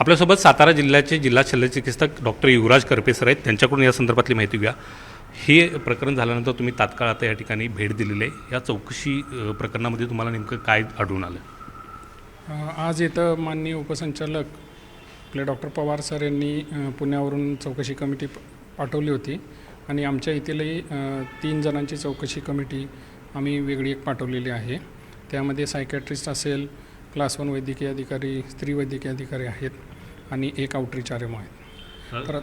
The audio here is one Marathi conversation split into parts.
आपल्यासोबत सातारा जिल्ह्याचे जिल्हा शल्यचिकित्सक डॉक्टर युवराज करपे सर आहेत. त्यांच्याकडून या संदर्भातली माहिती घ्या हे प्रकरण झाल्यानंतर तुम्ही तात्काळ आता या ठिकाणी भेट दिलेली आहे. या चौकशी प्रकरणामध्ये तुम्हाला नेमकं काय आढळून आलं? आज येतं माननीय उपसंचालक आपले डॉक्टर पवार सर यांनी पुण्यावरून चौकशी कमिटी पाठवली होती. आणि आमच्या इथेही तीन जणांची चौकशी कमिटी आम्ही वेगळी एक पाठवलेली आहे. त्यामध्ये सायकॅट्रिस्ट असेल क्लास वन वैद्यकीय अधिकारी स्त्री वैद्यकीय अधिकारी आहेत आणि एक आउटरीच आर एम आहेत तर.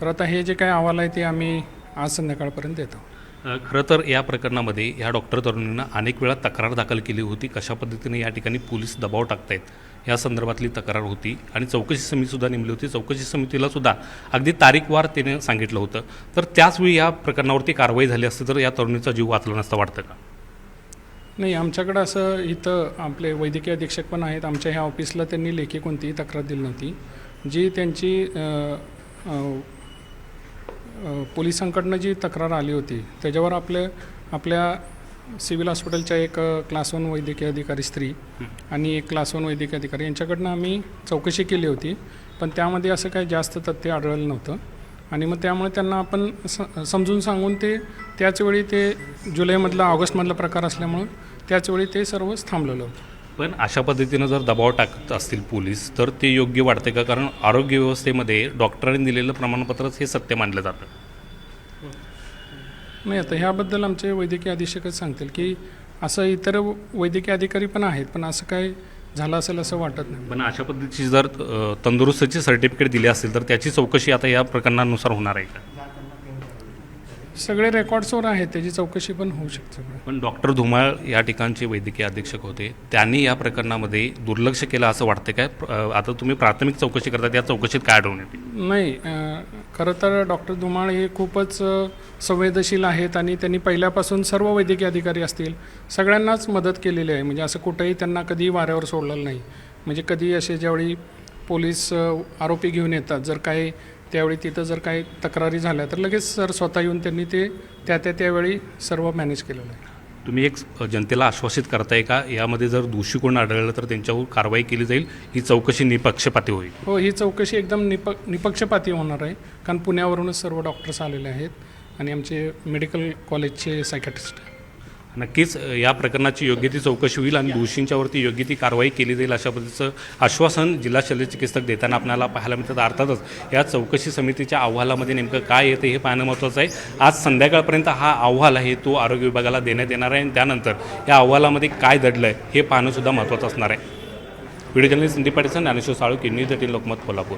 तर आता हे जे काही अहवाल आहे ते आम्ही आज संध्याकाळपर्यंत देतो. खरं तर या प्रकरणामध्ये या डॉक्टर तरुणींना अनेक वेळा तक्रार दाखल केली होती. कशा पद्धतीने या ठिकाणी पोलीस दबाव टाकतायत या संदर्भातली तक्रार होती आणि चौकशी समितीसुद्धा नेमली होती. चौकशी समितीला सुद्धा अगदी तारीखवार तिने सांगितलं होतं. तर त्याचवेळी या प्रकरणावरती कारवाई झाली असती तर या तरुणीचा जीव वाचला नसता वाटतं का? नाही आमच्याकडं असं इथं आपले वैद्यकीय अधीक्षक पण आहेत. आमच्या ह्या ऑफिसला त्यांनी लेखी कोणतीही तक्रार दिली नव्हती. जी त्यांची पोलिसांकडनं जी तक्रार आली होती त्याच्यावर आपले आपल्या सिव्हिल हॉस्पिटलच्या एक क्लास वन वैद्यकीय अधिकारी स्त्री आणि एक क्लास वन वैद्यकीय अधिकारी यांच्याकडनं आम्ही चौकशी केली होती. पण त्यामध्ये असं काही जास्त तथ्य आढळलं नव्हतं. आणि मग त्यामुळे त्यांना आपण स समजून सांगून ते त्याचवेळी ते जुलैमधला ऑगस्टमधला प्रकार असल्यामुळं त्याचवेळी ते सर्वच थांबलेलं होतं. पण अशा पद्धतीनं जर दबाव टाकत असतील पोलीस तर ते योग्य वाटते का? कारण आरोग्य व्यवस्थेमध्ये डॉक्टरांनी दिलेलं प्रमाणपत्रच हे सत्य मानलं जातं. नाही आता ह्याबद्दल आमचे वैद्यकीय अधीक्षकच सांगतील की असं इतर वैद्यकीय अधिकारी पण आहेत पण असं काय झालं असेल असं वाटत नाही. पण अशा पद्धतीची जर तंदुरुस्तीचे तंदुरुस्तीची सर्टिफिकेट दिली असेल तर त्याची चौकशी आता या प्रकरणानुसार होणार आहे का? सगळे रेकॉर्ड्सवर आहेत त्याची चौकशी पण होऊ शकते. पण डॉक्टर धुमाळ या ठिकाणचे वैद्यकीय अधीक्षक होते. त्यांनी या प्रकरणामध्ये दुर्लक्ष केलं असं वाटतं काय? आता तुम्ही प्राथमिक चौकशी करता त्या चौकशीत काय आढळून येते? नाही खरं तर डॉक्टर धुमाळ हे खूपच संवेदनशील आहेत आणि त्यांनी पहिल्यापासून सर्व वैद्यकीय अधिकारी असतील सगळ्यांनाच मदत केलेली आहे. म्हणजे असं कुठंही त्यांना कधी वाऱ्यावर सोडलेलं नाही. म्हणजे कधी असे ज्यावेळी पोलीस आरोपी घेऊन येतात जर काही त्यावेळी तिथं जर काही तक्रारी झाल्या तर लगेच सर स्वतः येऊन त्यांनी ते त्या त्या त्यावेळी सर्व मॅनेज केलेलं आहे. तुम्ही एक जनतेला आश्वासित करताय का? यामध्ये जर दोषी कोण आढळलं तर त्यांच्यावर कारवाई केली जाईल. ही चौकशी निपक्षपाती होईल. हो ही चौकशी एकदम निप निपक्षपाती होणार आहे. कारण पुण्यावरूनच सर्व डॉक्टर्स आलेले आहेत. आणि आमचे मेडिकल कॉलेजचे सायकॅट्रिस्ट नक्कीच या प्रकरणाची योग्य ती चौकशी होईल आणि दोषींच्यावरती योग्य ती कारवाई केली जाईल अशा पद्धतीचं आश्वासन जिल्हा शल्यचिकित्सक देताना आपल्याला पाहायला मिळतात. अर्थातच या चौकशी समितीच्या अहवालामध्ये नेमकं काय येतं हे पाहणं महत्त्वाचं आहे. आज संध्याकाळपर्यंत हा अहवाल आहे तो आरोग्य विभागाला देण्यात येणार आहे आणि त्यानंतर या अहवालामध्ये काय दडलं आहे हे पाहणंसुद्धा महत्त्वाचं असणार आहे. व्हिडिओ जर्नलिस्ट संदीप पाटील ज्ञानेश्वर साळू किन्नी जटील लोकमत कोल्हापूर.